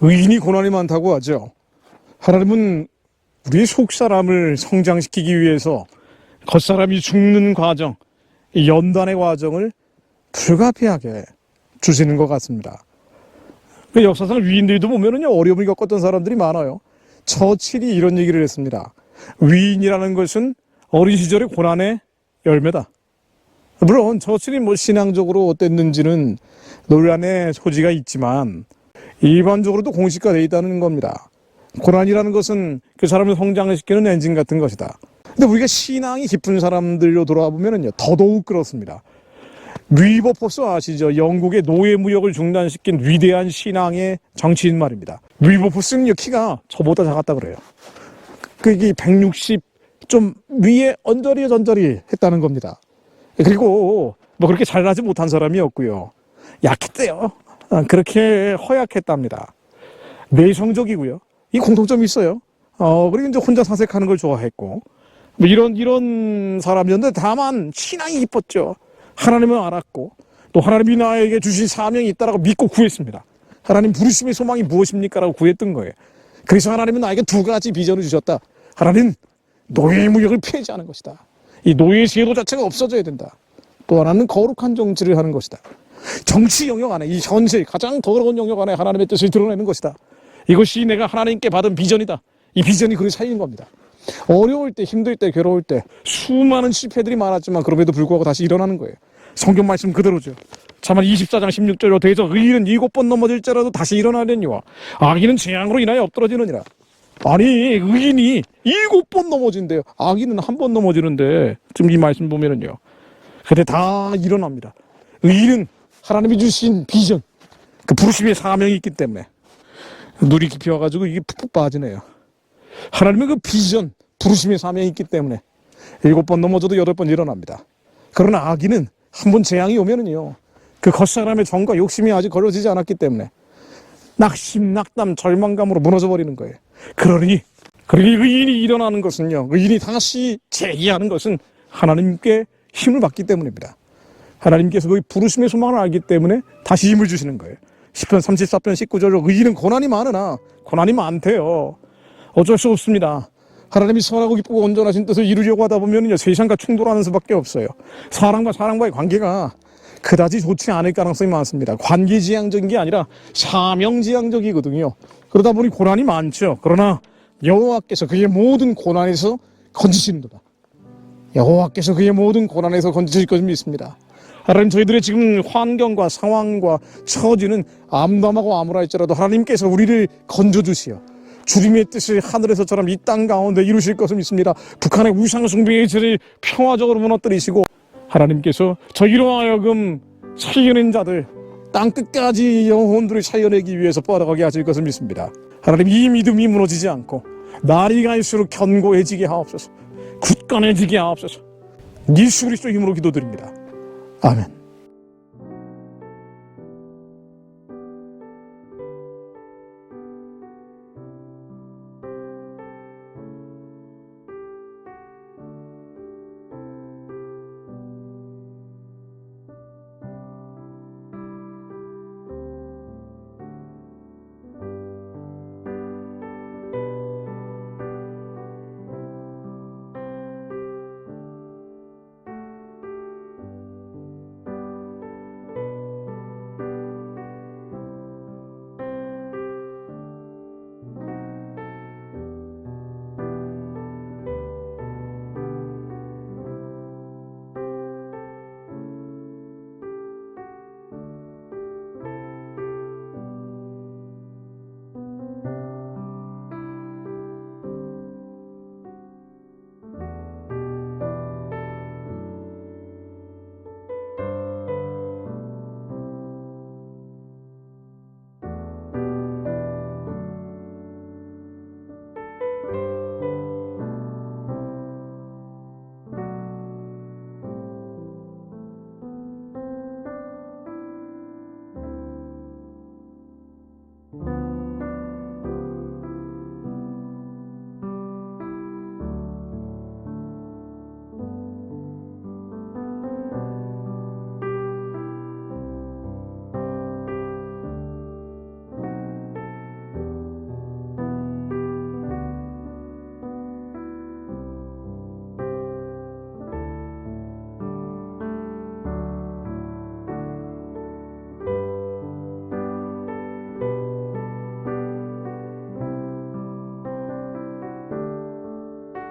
의인이 고난이 많다고 하죠. 하나님은 우리의 속사람을 성장시키기 위해서 겉사람이 죽는 과정, 이 연단의 과정을 불가피하게 주시는 것 같습니다. 그 역사상 위인들도 보면은요, 어려움을 겪었던 사람들이 많아요. 처칠이 이런 얘기를 했습니다. 위인이라는 것은 어린 시절의 고난의 열매다. 물론 처칠이 뭐 신앙적으로 어땠는지는 논란의 소지가 있지만 일반적으로도 공식화되어 있다는 겁니다. 고난이라는 것은 그 사람을 성장을 시키는 엔진 같은 것이다. 근데 우리가 신앙이 깊은 사람들로 돌아보면은요, 더더욱 그렇습니다. 위버포스 아시죠? 영국의 노예 무역을 중단시킨 위대한 신앙의 정치인 말입니다. 위버포스는요, 키가 저보다 작았다 그래요. 그게 160 좀 위에 언저리 전저리 했다는 겁니다. 그리고 뭐 그렇게 잘나지 못한 사람이었고요. 약했대요. 아, 그렇게 허약했답니다. 내성적이고요. 이 공통점이 있어요. 어, 그리고 이제 혼자 사색하는 걸 좋아했고, 뭐 이런, 이런 사람이었는데 다만 신앙이 깊었죠. 하나님을 알았고, 또 하나님이 나에게 주신 사명이 있다라고 믿고 구했습니다. 하나님 부르심의 소망이 무엇입니까? 라고 구했던 거예요. 그래서 하나님은 나에게 두 가지 비전을 주셨다. 하나는 노예 무역을 폐지하는 것이다. 이 노예 제도 자체가 없어져야 된다. 또 하나는 거룩한 정치를 하는 것이다. 정치 영역 안에 이 현실 가장 더러운 영역 안에 하나님의 뜻을 드러내는 것이다. 이것이 내가 하나님께 받은 비전이다. 이 비전이 그를 살린 겁니다. 어려울 때, 힘들 때, 괴로울 때 수많은 실패들이 많았지만 그럼에도 불구하고 다시 일어나는 거예요. 성경 말씀 그대로죠. 참만 24장 16절로 대저 의인은 일곱 번 넘어질지라도 다시 일어나려니와 악인은 재앙으로 인하여 엎드러지느니라. 아니 의인이 일곱 번 넘어진대요. 악인은 한 번 넘어지는데 지금 이 말씀 보면은요. 근데 다 일어납니다. 의인은 하나님이 주신 비전, 그 부르심의 사명이 있기 때문에 눈이 깊이 와가지고 이게 푹푹 빠지네요. 하나님의 그 비전, 부르심의 사명이 있기 때문에 일곱 번 넘어져도 여덟 번 일어납니다. 그러나 악인은 한 번 재앙이 오면은요, 그 겉사람의 정과 욕심이 아직 걸어지지 않았기 때문에 낙심, 낙담, 절망감으로 무너져 버리는 거예요. 그러니, 그러니 의인이 일어나는 것은요, 의인이 다시 재기하는 것은 하나님께 힘을 받기 때문입니다. 하나님께서 그 부르심의 소망을 알기 때문에 다시 힘을 주시는 거예요. 10편 34편 19절로 의인은 고난이 많으나 고난이 많대요. 어쩔 수 없습니다. 하나님이 선하고 기쁘고 온전하신 뜻을 이루려고 하다 보면요 세상과 충돌하는 수밖에 없어요. 사람과 사람과의 관계가 그다지 좋지 않을 가능성이 많습니다. 관계지향적인 게 아니라 사명지향적이거든요. 그러다 보니 고난이 많죠. 그러나 여호와께서 그의 모든 고난에서 건지시는도다. 여호와께서 그의 모든 고난에서 건지실 것을 믿습니다. 하나님 저희들의 지금 환경과 상황과 처지는 암담하고 암울할지라도 하나님께서 우리를 건져주시어 주님의 뜻을 하늘에서처럼 이 땅 가운데 이루실 것을 믿습니다. 북한의 우상숭배의 죄를 평화적으로 무너뜨리시고 하나님께서 저희로 하여금 살려낸 자들 땅 끝까지 영혼들을 살려내기 위해서 뻗어가게 하실 것을 믿습니다. 하나님 이 믿음이 무너지지 않고 날이 갈수록 견고해지게 하옵소서 굳건해지게 하옵소서 예수 그리스도 힘으로 기도드립니다. 아멘.